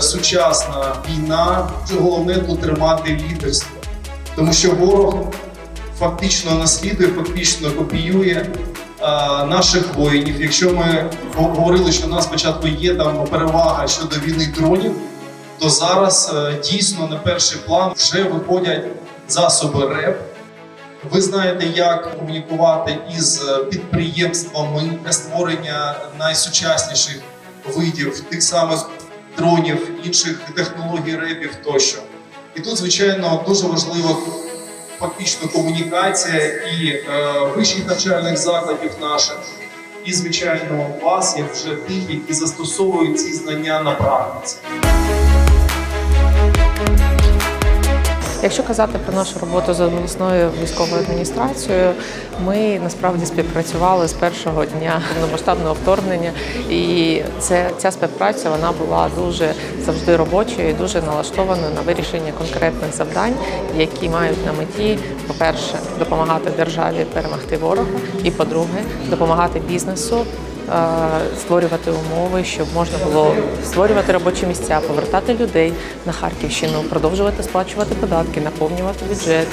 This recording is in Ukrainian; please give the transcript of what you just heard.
сучасна війна, що головне тут тримати лідерство, тому що ворог фактично наслідує, фактично копіює е, наших воїнів. Якщо ми говорили, що у нас спочатку є там перевага щодо війни дронів, то зараз е, дійсно на перший план вже виходять засоби РЕП. Ви знаєте, як комунікувати із е, підприємствами для створення найсучасніших видів тих самих дронів, інших технологій репів тощо. І тут, звичайно, дуже важлива фактично комунікація і е, вищих навчальних закладів наших, і, звичайно, вас, як вже тих, які застосовують ці знання на практиці. Якщо казати про нашу роботу з обласною військовою адміністрацією, ми насправді співпрацювали з першого дня повномасштабного вторгнення, і це ця співпраця вона була дуже завжди робочою і дуже налаштованою на вирішення конкретних завдань, які мають на меті, по-перше, допомагати державі перемогти ворога, і по-друге, допомагати бізнесу створювати умови, щоб можна було створювати робочі місця, повертати людей на Харківщину, продовжувати сплачувати податки, наповнювати бюджет.